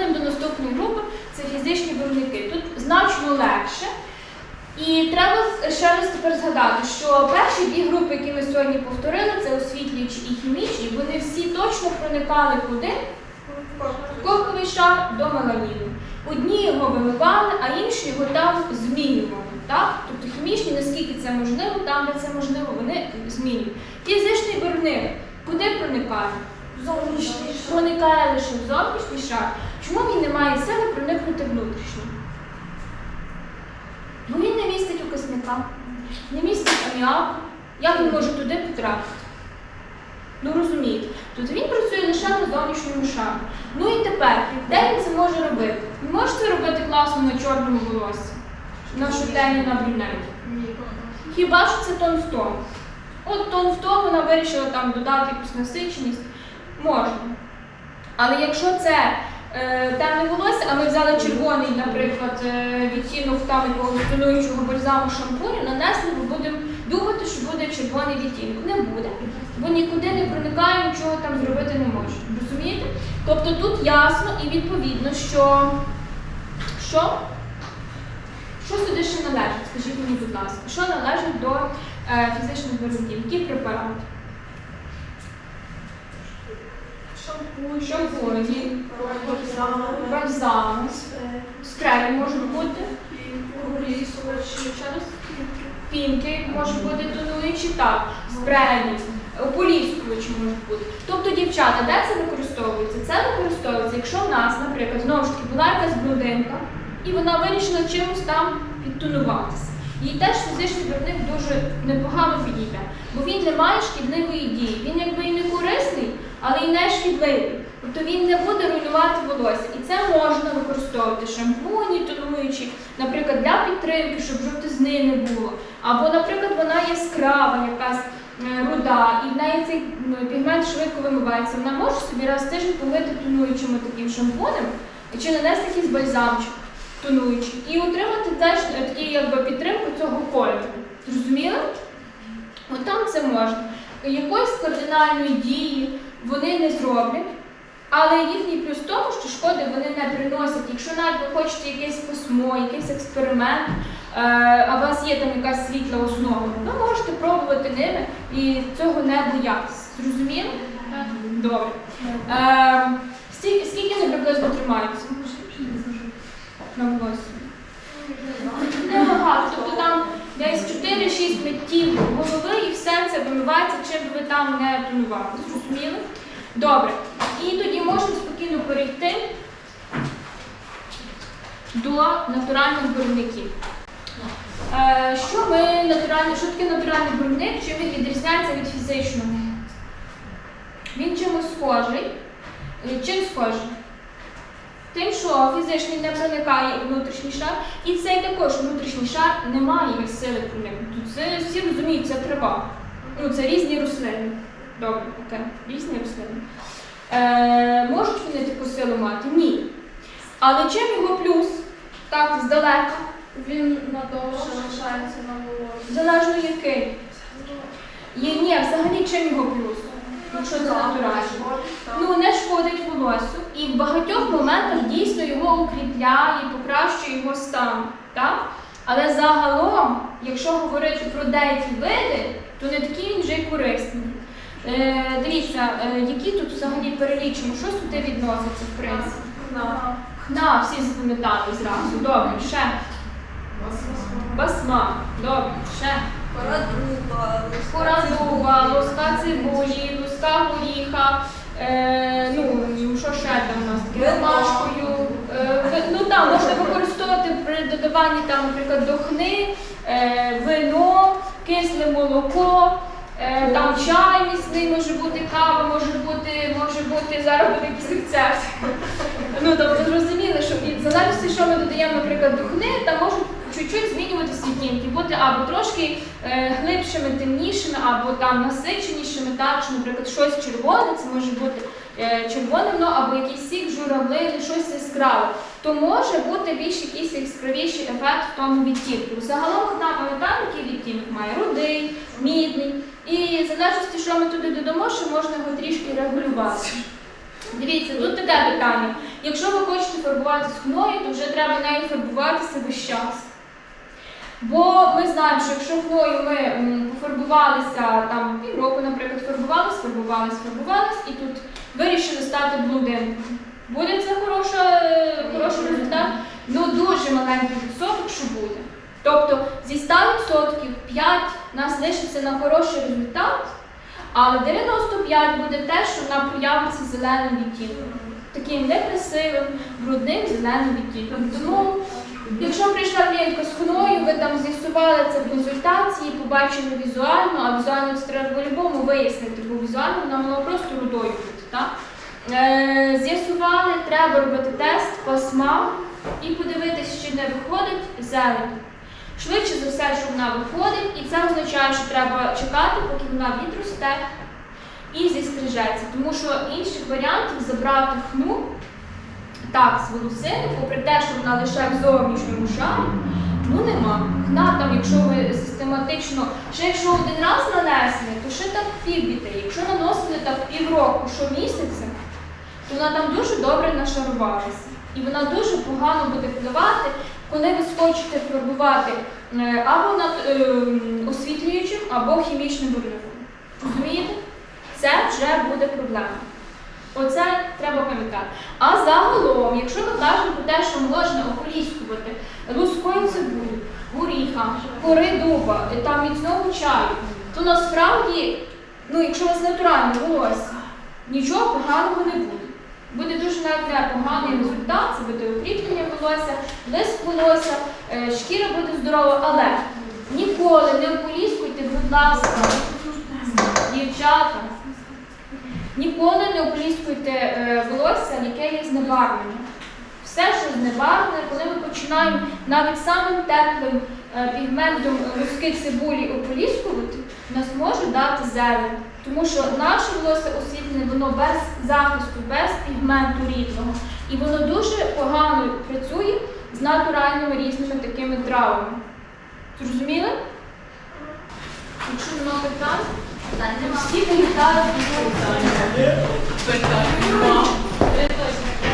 Переходимо до наступної групи, це фізичні виробники. Тут значно легше. І треба ще раз тепер згадати, що перші дві групи, які ми сьогодні повторили, це освітлюючі і хімічні, вони всі точно проникали куди? Коковий шар до меламіну. Одні його вимивали, а інші його там змінювали. Так? Тобто хімічні, наскільки це можливо, там, де це можливо, вони змінюють. Фізичний виробник куди проникає? Зовнішній. Проникає лише в зовнішній шар. Чому він не має сили проникнути внутрішній? Бо він не містить окисника, не містить аміаку. Як він може туди потрапити? Ну розумієте. Тобто він працює лише на зовнішньому шарі. Ну і тепер, де він це може робити? Він може це робити класно на чорному волоссі, на шутені, на брюнеті. Хіба що це тон в тон? От тон в тон вона вирішила там додати якусь насиченість. Можна. Але якщо це е, темне волосся, а ми взяли червоний, наприклад, е, відтінок там якогось бальзаму шампуню, нанесли, ми будемо думати, що буде червоний відтінок. Не буде. Бо нікуди не проникає, нічого там зробити не може. Розумієте? Тобто тут ясно і відповідно, що. Що? Що сюди ще належить? Скажіть мені, будь ласка, що належить до е, фізичних виробників? Які препарати? Шампунь, Шампуні, бальзам, скрепи можуть бути, пінки можуть бути тонуючі, так, спреї, ополіскувачі можуть бути. Тобто, дівчата, де це використовується? Це використовується, якщо в нас, наприклад, знову ж таки була якась блондинка, і вона вирішила чимось там підтонуватися. Їй теж фізичний виробник дуже непогано підійде, бо він не має шкідливої дії. Він якби і не корисний, але і не шкідливий. Тобто він не буде руйнувати волосся. І це можна використовувати шампуні, тонуючі, наприклад, для підтримки, щоб жовтизни не було. Або, наприклад, вона яскрава, якась е, руда, і в неї цей пігмент швидко вимивається. Вона може собі раз в тиждень помити тонуючим таким шампунем чи нанести якийсь бальзамчик тонуючий. І отримати теж е, такі, якби, підтримку цього кольору. Зрозуміли? От там це можна. Якоїсь кардинальної дії вони не зроблять, але їхній плюс в тому, що шкоди вони не приносять. Якщо навіть ви хочете якесь письмо, якийсь експеримент, е, а у вас є там якась світла основа, ви можете пробувати ними і цього не боятися. Зрозуміли? Добре. Е, скільки, скільки вони приблизно тримаються? На волосі? Небагато. Тобто там десь 4-6 миттів голови і все це вимивається, чим би ви там не тонували. Зрозуміли? Добре. І тоді можемо спокійно перейти до натуральних виробників. Е, що ми натуральний, що таке натуральний виробник, чим він відрізняється від фізичного? Він чимось схожий. Е, Чим схожий? Тим, що фізичний не проникає у внутрішній шар, і цей також внутрішній шар не має сили проникнути. Це всі розуміють, це трава. Ну, це різні рослини. Добре, окей, різні рослини. Е, можуть вони таку силу мати? Ні. Але чим його плюс? Так, здалека. Він надовше лишається на волосі. Залежно який. Є, ні, взагалі чим його плюс? Якщо це натурально. Ну, не шкодить волосю і в багатьох моментах дійсно його укріпляє, покращує його стан. Так? Але загалом, якщо говорити про деякі види, то не такий він вже й корисний. Е, дивіться, е, які тут взагалі перелічимо, що сюди відноситься, в принципі. На. На, всі запам'ятали зразу. Добре, ще. Басма. Добре, ще. Корадуба, луска цибулі, луска горіха, е, ну, що ще там у нас таке, Вино. ромашкою. Е, ви- ну там можна використовувати при додаванні там, наприклад, дохни, е, вино, кисле молоко, там чай міцний може бути, кава може бути, може бути, зараз буде. Ну, тобто зрозуміли, що від залежності, що ми додаємо, наприклад, духни, там можуть чуть-чуть змінюватися відтінки, бути або трошки е, глибшими, темнішими, або там насиченішими, так, що, наприклад, щось червоне, це може бути е, червоне вино, або якийсь сік, журавлини, щось яскраве. То може бути більш якийсь яскравіший ефект в тому відтінку. Загалом одна пам'ятаємо, який відтінок має рудий, мідний. І в залежності, що ми туди додамо, що можна його трішки регулювати. Дивіться, тут таке питання. Якщо ви хочете фарбуватися хною, то вже треба нею фарбуватися весь час. Бо ми знаємо, що якщо хною ми пофарбувалися там півроку, наприклад, фарбувалися, фарбувалися, фарбувалися, і тут вирішили стати блондинкою. Буде це хороший результат? Ну дуже маленький відсоток, що буде. Тобто зі 100% 5 нас лишиться на хороший результат, але 95 буде те, що вона проявиться зеленим відтінком. Таким некрасивим, брудним зеленим відтінком. Тому, якщо прийшла клієнтка з хною, ви там з'ясували це в консультації, побачили візуально, а візуально це треба по-любому вияснити, бо візуально вона могла просто рудою бути. Так? Е, з'ясували, треба робити тест пасма і подивитися, чи не виходить зелень. Швидше за все, що вона виходить, це означає, що треба чекати, поки вона відросте і зістрижеться. Тому що інших варіантів забрати хну так з волосини, попри те, що вона лише в зовнішньому шарі, ну нема. Хна там, якщо ви систематично, ще якщо один раз нанесли, то ще так півбіти. Якщо наносили так півроку, щомісяця, то вона там дуже добре нашарувалася. І вона дуже погано буде впливати, коли ви схочете фарбувати е, або над е, освітлюючим, або хімічним барвником. Розумієте? Це вже буде проблема. Оце треба пам'ятати. А загалом, якщо ми кажемо про те, що можна ополіскувати лускою цибулі, горіха, кори дуба, е, там міцного чаю, то насправді, ну, якщо у вас натуральне волосся, нічого поганого не буде. Буде дуже навіть поганий результат, це буде укріплення волосся, лис волосся, е, шкіра буде здорова, але ніколи не ополіскуйте, будь ласка, дівчата, ніколи не ополіскуйте е, волосся, яке є знебарвлене. Все, що знебарвлене, починаємо навіть самим теплим е, пігментом луски цибулі ополіскувати, нас може дати зелень. Тому що наше волосся освітлене, воно без захисту, без пігменту рідного. І воно дуже погано працює з натуральними різними такими травами. Зрозуміли? Якщо нема питань, всі. Питань нема.